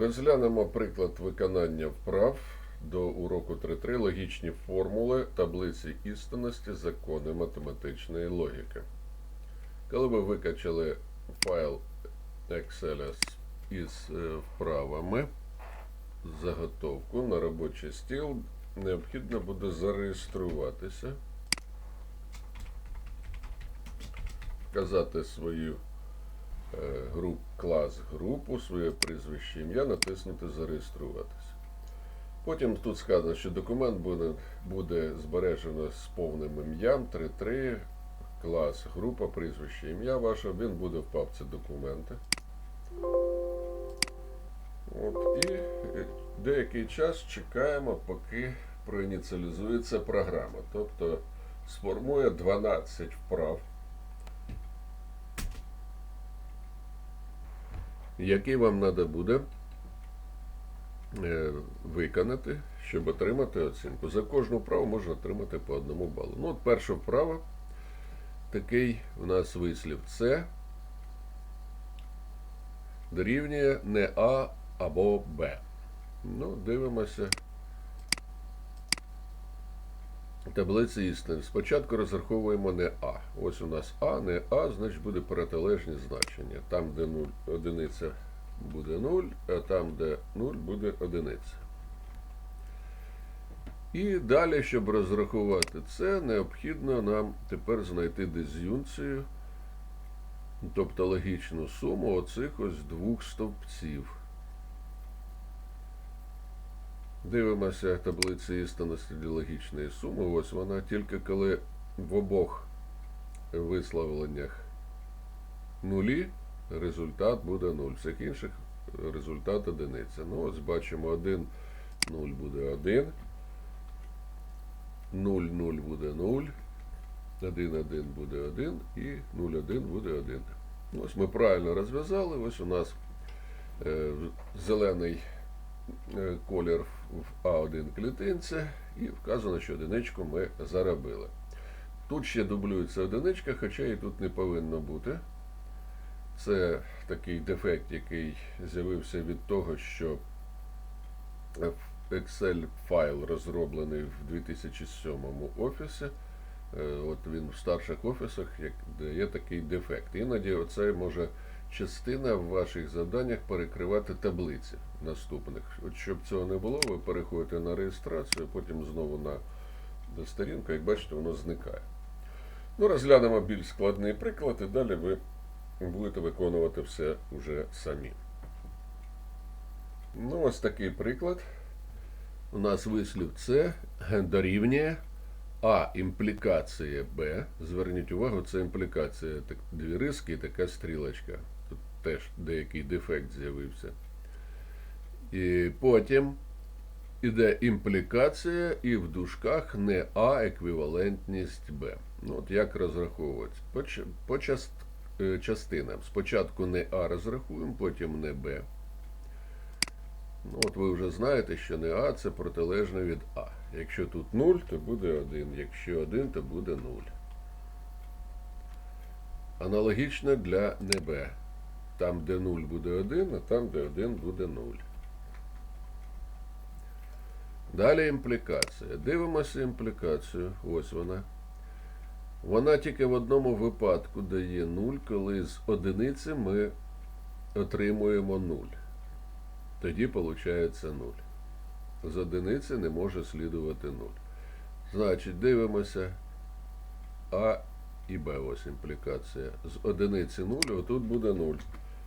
Розглянемо приклад виконання вправ до уроку 3.3 логічні формули таблиці істинності закони математичної логіки. Коли ви викачали файл Excel із е, вправами, заготовку на робочий стіл, необхідно буде зареєструватися, вказати свою груп, клас групу, своє прізвище ім'я, натиснути Зареєструватися. Потім тут сказано, що документ буде, буде збережено з повним ім'ям 3.3, клас, група, прізвище, ім'я ваше, він буде в папці документи. От, і е, деякий час чекаємо, поки проініціалізується програма. Тобто сформує 12 вправ. Які вам треба буде е, виконати, щоб отримати оцінку. За кожну вправу можна отримати по одному балу. Ну, от перша вправа, такий у нас вислів С дорівнює не А або Б. Ну, дивимося. Таблиці істини. Спочатку розраховуємо не А. Ось у нас А, не А, значить буде протилежні значення. Там, де 0, одиниця буде 0, а там, де 0, буде одиниця. І далі, щоб розрахувати це, необхідно нам тепер знайти диз'юнцію, тобто логічну суму оцих ось двох стовпців. Дивимося таблиці істинності логічної суми. Ось вона тільки коли в обох висловленнях нулі, результат буде 0. Всіх інших результат одиниця. Ну, ось бачимо 1, 0 буде 1, 0, 0 буде 0, 1, 1 буде 1 і 0, 1 буде 1. Ось ми правильно розв'язали. Ось у нас е, зелений колір в А1 клітинці і вказано, що одиничку ми заробили. Тут ще дублюється одиничка, хоча і тут не повинно бути. Це такий дефект, який з'явився від того, що Excel файл розроблений в 2007 офісі. Е, От він в старших офісах, як- де є такий дефект. Іноді оце може частина в ваших завданнях перекривати таблиці наступних. От щоб цього не було, ви переходите на реєстрацію, потім знову на сторінку, як бачите, воно зникає. Ну, розглянемо більш складний приклад, і далі ви будете виконувати все вже самі. Ну, ось такий приклад. У нас вислів С дорівнює А імплікація Б. Зверніть увагу, це імплікація так, дві риски і така стрілочка. Теж деякий дефект з'явився. І потім іде імплікація і в дужках не А еквівалентність Б. Ну, от як розраховувати? По, по част, е, частинам. Спочатку не А розрахуємо, потім не Б. Ну, от ви вже знаєте, що не А це протилежне від А. Якщо тут 0, то буде 1. Якщо 1, то буде 0. Аналогічно для не Б. Там, де 0 буде 1, а там, де 1 буде 0. Далі імплікація. Дивимося імплікацію. Ось вона. Вона тільки в одному випадку дає 0, коли з одиниці ми отримуємо 0. Тоді виходить 0. З одиниці не може слідувати 0. Значить, дивимося А і Б. Ось імплікація. З одиниці 0, отут буде 0.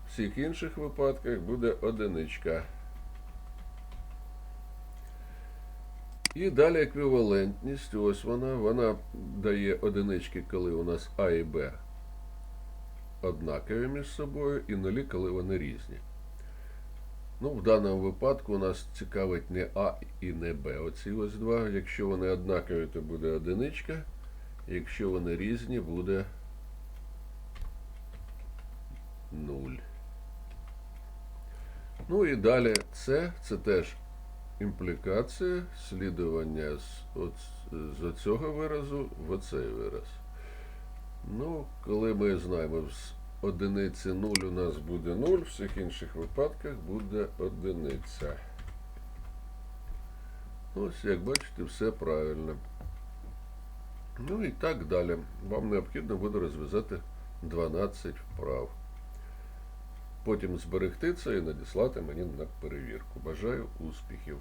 В всіх інших випадках буде одиничка. І далі еквівалентність. Ось вона. Вона дає одинички, коли у нас А і Б однакові між собою, і нулі, коли вони різні. Ну, в даному випадку у нас цікавить не А і не Б. Оці ось два. Якщо вони однакові, то буде одиничка. Якщо вони різні, буде 0. Ну і далі С, це теж імплікація, слідування з, от, з цього виразу в оцей вираз. Ну, коли ми знаємо, з одиниці 0 у нас буде 0, в всіх інших випадках буде одиниця. Ось, як бачите, все правильно. Ну і так далі. Вам необхідно буде розв'язати 12 вправ. Потім зберегти це і надіслати мені на перевірку. Бажаю успіхів!